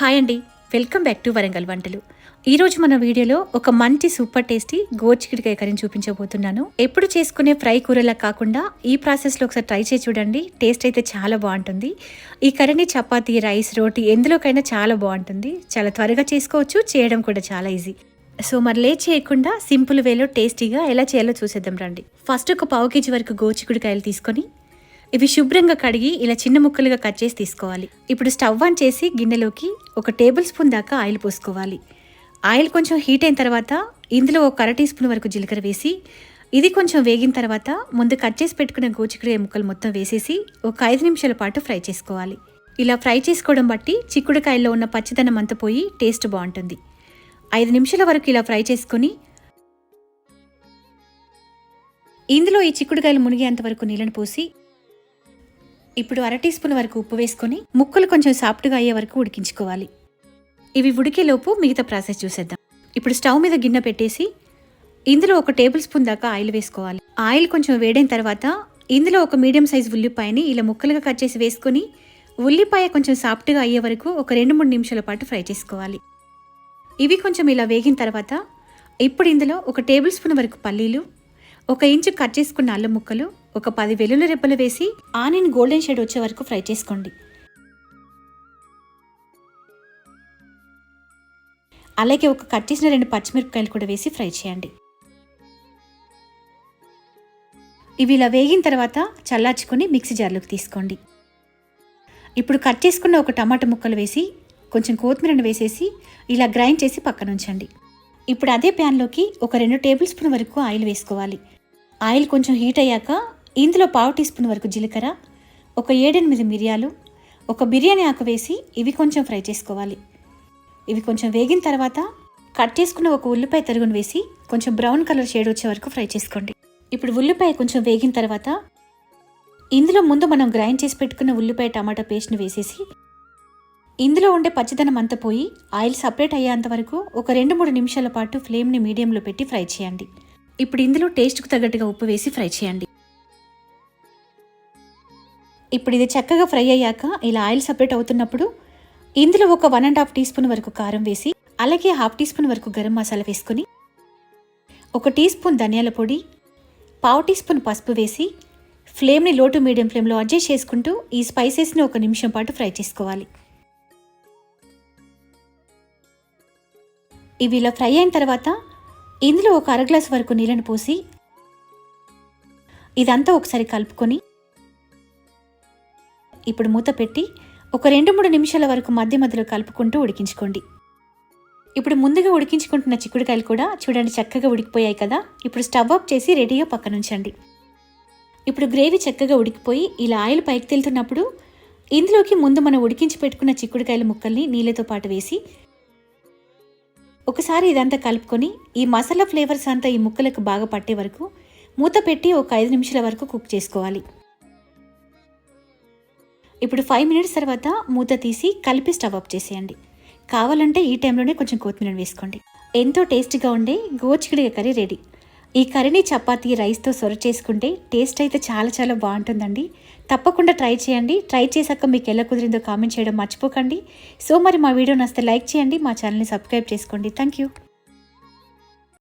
Hi అండి. Welcome back to Warangal వంటలు. ఈరోజు మన వీడియోలో ఒక మంచి సూపర్ టేస్టీ గోచికిడికాయ కర్రీని చూపించబోతున్నాను. ఎప్పుడు చేసుకునే ఫ్రై కూరలా కాకుండా ఈ ప్రాసెస్లో ఒకసారి ట్రై చేసి చూడండి. టేస్ట్ అయితే చాలా బాగుంటుంది. ఈ కర్రీని చపాతీ రైస్ రోటీ ఎందులోకైనా చాలా బాగుంటుంది. చాలా త్వరగా చేసుకోవచ్చు. చేయడం కూడా చాలా ఈజీ. సో మరి లేట్ చేయకుండా సింపుల్ వేలో టేస్టీగా ఎలా చేయాలో చూసేద్దాం రండి. ఫస్ట్ ఒక పావు కేజీ వరకు గోచికుడికాయలు తీసుకొని ఇవి శుభ్రంగా కడిగి ఇలా చిన్న ముక్కలుగా కట్ చేసి తీసుకోవాలి. ఇప్పుడు స్టవ్ ఆన్ చేసి గిన్నెలోకి ఒక టేబుల్ స్పూన్ దాకా ఆయిల్ పోసుకోవాలి. ఆయిల్ కొంచెం హీట్ అయిన తర్వాత ఇందులో ఒక అర టీ స్పూన్ వరకు జీలకర్ర వేసి ఇది కొంచెం వేగిన తర్వాత ముందు కట్ చేసి పెట్టుకున్న గోచికుడికాయ ముక్కలు మొత్తం వేసేసి ఒక ఐదు నిమిషాల పాటు ఫ్రై చేసుకోవాలి. ఇలా ఫ్రై చేసుకోవడం బట్టి చిక్కుడుకాయల్లో ఉన్న పచ్చిదనం అంతా పోయి టేస్ట్ బాగుంటుంది. ఐదు నిమిషాల వరకు ఇలా ఫ్రై చేసుకొని ఇందులో ఈ చిక్కుడుకాయలు మునిగేంత వరకు నీళ్ళని పోసి ఇప్పుడు అర టీ స్పూన్ వరకు ఉప్పు వేసుకొని ముక్కలు కొంచెం సాఫ్ట్గా అయ్యే వరకు ఉడికించుకోవాలి. ఇవి ఉడికేలోపు మిగతా ప్రాసెస్ చూసేద్దాం. ఇప్పుడు స్టవ్ మీద గిన్నె పెట్టేసి ఇందులో ఒక టేబుల్ స్పూన్ దాకా ఆయిల్ వేసుకోవాలి. ఆయిల్ కొంచెం వేడైన తర్వాత ఇందులో ఒక మీడియం సైజ్ ఉల్లిపాయని ఇలా ముక్కలుగా కట్ చేసి వేసుకొని ఉల్లిపాయ కొంచెం సాఫ్ట్గా అయ్యే వరకు ఒక రెండు మూడు నిమిషాల పాటు ఫ్రై చేసుకోవాలి. ఇవి కొంచెం ఇలా వేగిన తర్వాత ఇప్పుడు ఇందులో ఒక టేబుల్ స్పూన్ వరకు పల్లీలు ఒక ఇంచు కట్ చేసుకున్న అల్లం ముక్కలు ఒక పది వెల్లుల్లి రెబ్బలు వేసి ఆనియన్ గోల్డెన్ షేడ్ వచ్చే వరకు ఫ్రై చేసుకోండి. అలాగే ఒక కట్ చేసిన రెండు పచ్చిమిరపకాయలు కూడా వేసి ఫ్రై చేయండి. ఇవి ఇలా వేగిన తర్వాత చల్లార్చుకొని మిక్సీ జార్లోకి తీసుకోండి. ఇప్పుడు కట్ చేసుకున్న ఒక టమాటా ముక్కలు వేసి కొంచెం కొత్తిమీరను వేసేసి ఇలా గ్రైండ్ చేసి పక్కన ఉంచండి ఇప్పుడు అదే ప్యాన్లోకి ఒక రెండు టేబుల్ స్పూన్ వరకు ఆయిల్ వేసుకోవాలి. ఆయిల్ కొంచెం హీట్ అయ్యాక ఇందులో పావు టీ స్పూన్ వరకు జీలకర్ర ఒక ఏడెనిమిది మిరియాలు ఒక బిర్యానీ ఆకు వేసి ఇవి కొంచెం ఫ్రై చేసుకోవాలి. ఇవి కొంచెం వేగిన తర్వాత కట్ చేసుకున్న ఒక ఉల్లిపాయ తరుగును వేసి కొంచెం బ్రౌన్ కలర్ షేడ్ వచ్చే వరకు ఫ్రై చేసుకోండి. ఇప్పుడు ఉల్లిపాయ కొంచెం వేగిన తర్వాత ఇందులో ముందు మనం గ్రైండ్ చేసి పెట్టుకున్న ఉల్లిపాయ టమాటా పేస్ట్ని వేసేసి ఇందులో ఉండే పచ్చదనం అంతా పోయి ఆయిల్ సపరేట్ అయ్యేంత వరకు ఒక రెండు మూడు నిమిషాల పాటు ఫ్లేమ్ని మీడియంలో పెట్టి ఫ్రై చేయండి. ఇప్పుడు ఇందులో టేస్ట్కు తగ్గట్టుగా ఉప్పు వేసి ఫ్రై చేయండి. ఇప్పుడు ఇది చక్కగా ఫ్రై అయ్యాక ఇలా ఆయిల్ సపరేట్ అవుతున్నప్పుడు ఇందులో ఒక one and half tea spoon వరకు కారం వేసి అలాగే హాఫ్ టీ స్పూన్ వరకు గరం మసాలా వేసుకొని ఒక టీ స్పూన్ ధనియాల పొడి పావు టీ స్పూన్ పసుపు వేసి ఫ్లేమ్ని లో టు మీడియం ఫ్లేమ్లో అడ్జస్ట్ చేసుకుంటూ ఈ స్పైసెస్ని ఒక నిమిషం పాటు ఫ్రై చేసుకోవాలి. ఇవి ఇలా ఫ్రై అయిన తర్వాత ఇందులో ఒక అర గ్లాస్ వరకు నీళ్ళని పోసి ఇదంతా ఒకసారి కలుపుకొని ఇప్పుడు మూత పెట్టి ఒక రెండు మూడు నిమిషాల వరకు మధ్య మధ్యలో కలుపుకుంటూ ఉడికించుకోండి. ఇప్పుడు ముందుగా ఉడికించుకుంటున్న చిక్కుడుకాయలు కూడా చూడండి చక్కగా ఉడికిపోయాయి కదా. ఇప్పుడు స్టవ్ ఆఫ్ చేసి రెడీగా పక్కన ఉంచండి. ఇప్పుడు గ్రేవీ చక్కగా ఉడికిపోయి ఇలా ఆయిల్ పైకి తెలుతున్నప్పుడు ఇందులోకి ముందు మనం ఉడికించి పెట్టుకున్న చిక్కుడుకాయల ముక్కల్ని నీళ్ళతో పాటు వేసి ఒకసారి ఇదంతా కలుపుకొని ఈ మసాలా ఫ్లేవర్స్ అంతా ఈ ముక్కలకు బాగా పట్టే వరకు మూత పెట్టి ఒక ఐదు నిమిషాల వరకు కుక్ చేసుకోవాలి. ఇప్పుడు ఫైవ్ మినిట్స్ తర్వాత మూత తీసి కలిపి స్టవ్ ఆఫ్ చేసేయండి. కావాలంటే ఈ టైంలోనే కొంచెం కొత్తిమీర వేసుకోండి. ఎంతో టేస్టీగా ఉండే గోచికిడిగా కర్రీ రెడీ. ఈ కర్రీని చపాతీ రైస్తో సొర చేసుకుంటే టేస్ట్ అయితే చాలా చాలా బాగుంటుందండి. తప్పకుండా ట్రై చేయండి. ట్రై చేశాక మీకు ఎలా కుదిరిందో కామెంట్ చేయడం మర్చిపోకండి. సో మరి మా వీడియో నస్తే లైక్ చేయండి. మా ఛానల్ని సబ్స్క్రైబ్ చేసుకోండి. Thank you.